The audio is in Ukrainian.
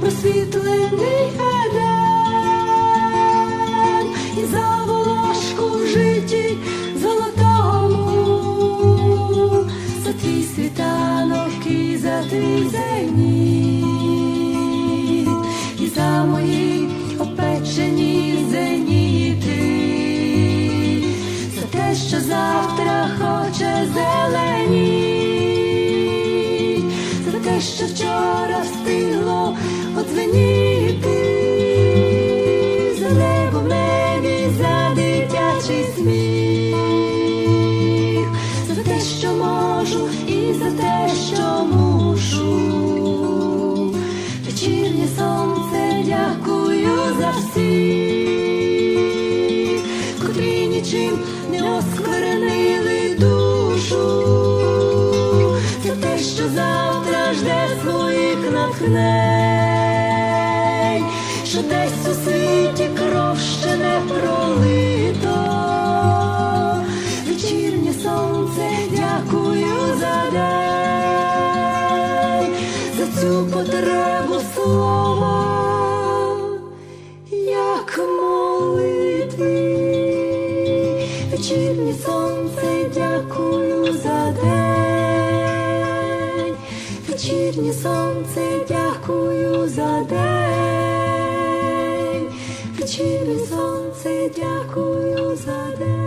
просвітлений Едем. І за волошку в житті золотому, за твій світанок і за твій зеніт, і за мої опечені зеніти, за те, що завтра хоче зеленіть, що вчора встигло одзвеніти, за небо в небі, за дитячий сміх, за те, що можу, і за те, що мушу. Вечірнє сонце, дякую за всіх, котрі нічим не осквернили душу, натхнень, що десь у світі кров ще не пролито. Вечірнє сонце, дякую за день, за цю потребу слова, як молитви. Вечірнє сонце, дякую за день ніжні сонце, дякую за день, вечірнє сонце, дякую за день.